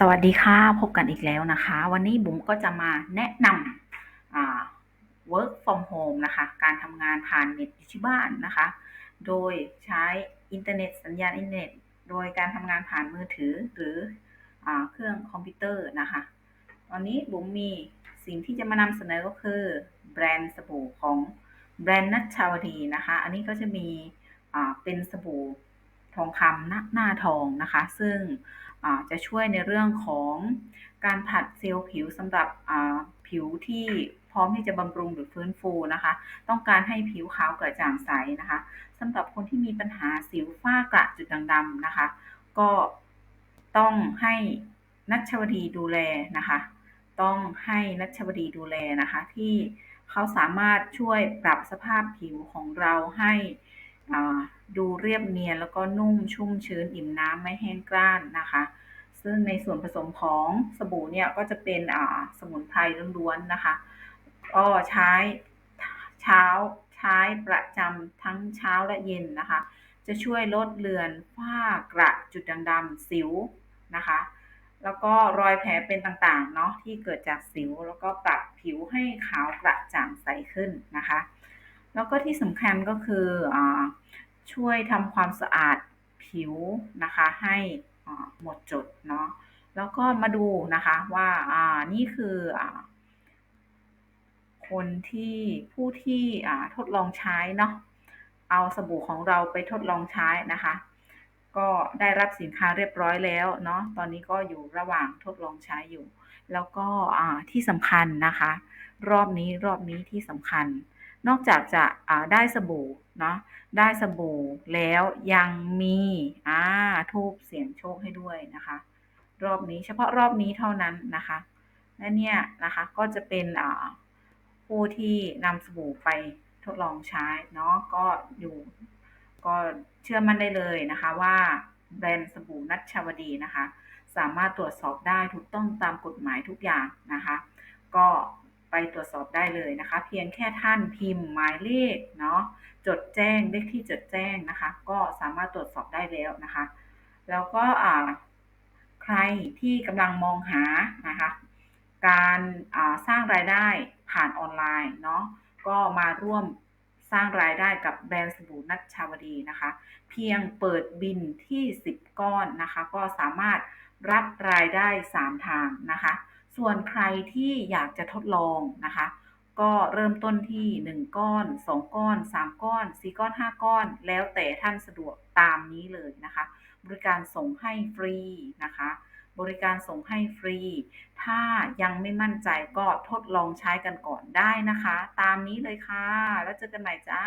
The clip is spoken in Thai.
สวัสดีค่ะ พบกันอีกแล้วนะคะ วันนี้บุ๋มก็จะมาแนะนำ work from home นะคะ การทำงานผ่านเน็ตอยู่ที่บ้านนะคะ โดยใช้อินเทอร์เน็ตสัญญาณอินเทอร์เน็ต โดยการทำงานผ่านมือถือหรืออเครื่องคอมพิวเตอร์นะคะ ตอนนี้บุ๋มมีสิ่งที่จะมานำเสนอก็คือแบรนด์สบู่ของแบรนด์นัชชาวดีนะคะ อันนี้ก็จะมีเป็นสบู่ ทองคำหน้าหน้าทองนะคะ ซึ่งจะช่วยในเรื่องของการผัดเซลล์ผิวสำหรับผิวที่พร้อมที่จะบำรุงหรือฟื้นฟูนะคะ ต้องการให้ผิวขาวกระจ่างใสนะคะสำหรับคนที่มีปัญหาสิวฝ้ากระจุดด่างดำนะคะ ก็ต้องให้นัชวดีดูแลนะคะ ต้องให้นัชวดีดูแลนะคะ ที่เขาสามารถช่วยปรับสภาพผิวของเราให้ ดูเรียบเนียนแล้วก็นุ่มชุ่มชื้นอิ่มน้ำไม่แห้งกร้านนะคะ ซึ่งในส่วนผสมของสบู่เนี่ยก็จะเป็นอ่าสมุนไพรล้วนๆนะคะ ก็ใช้เช้าใช้ประจำทั้งเช้าและเย็นนะคะ จะช่วยลดเลือนฝ้ากระจุดด่างดำสิวนะคะ แล้วก็รอยแผลเป็นต่างๆเนาะที่เกิดจากสิว แล้วก็ปรับผิวให้ขาวกระจ่างใสขึ้นนะคะ แล้วก็ที่สำคัญก็คืออช่วยทำความสะอาดผิวนะคะ ให้หมดจดเนาะแล้วก็มาดูนะคะว่าานี่คืออคนที่ผู้ที่ทดลองใช้เนาะเอาสบู่ของเราไปทดลองใช้นะคะ ก็ได้รับสินค้าเรียบร้อยแล้วเนาะตอนนี้ก็อยู่ระหว่างทดลองใช้อยู่ แล้วก็ที่สำคัญนะคะ รอบนี้รอบนี้ที่สำคัญ นอกจากจะได้สบู่เนาะได้สบู่แล้วยังมีอ่าทูบเสียงโชคให้ด้วยนะคะ รอบนี้เฉพาะรอบนี้เท่านั้นนะคะและเนี่ยนะคะก็จะเป็นผู้ที่นำสบู่ไปทดลองใช้เนาะก็อยู่ก็เชื่อมั่นได้เลยนะคะว่าแบรนด์สบู่นัชชาวดีนะคะ สามารถตรวจสอบได้ถูกต้องตามกฎหมายทุกอย่างนะคะ ก็ ไปตรวจสอบได้เลยนะคะ เพียงแค่ท่านพิมพ์หมายเลขเนาะจดแจ้งเลขที่จดแจ้งนะคะ ก็สามารถตรวจสอบได้แล้วนะคะ แล้วก็ใครที่กำลังมองหานะคะ การสร้างรายได้ผ่านออนไลน์เนาะก็มาร่วมสร้างรายได้กับแบรนด์สบู่นัชชาวดีนะคะ เพียงเปิดบินที่ 10 ก้อนนะคะ ก็สามารถรับรายได้ 3 ทางนะคะ ส่วนใครที่อยากจะทดลองนะคะ ก็เริ่มต้นที่ 1 ก้อน 2 ก้อน 3 ก้อน 4 ก้อน 5 ก้อน แล้วแต่ท่านสะดวกตามนี้เลยนะคะ บริการส่งให้ฟรีนะคะ บริการส่งให้ฟรี ถ้ายังไม่มั่นใจก็ทดลองใช้กันก่อนได้นะคะ ตามนี้เลยค่ะ แล้วเจอกันใหม่จ้า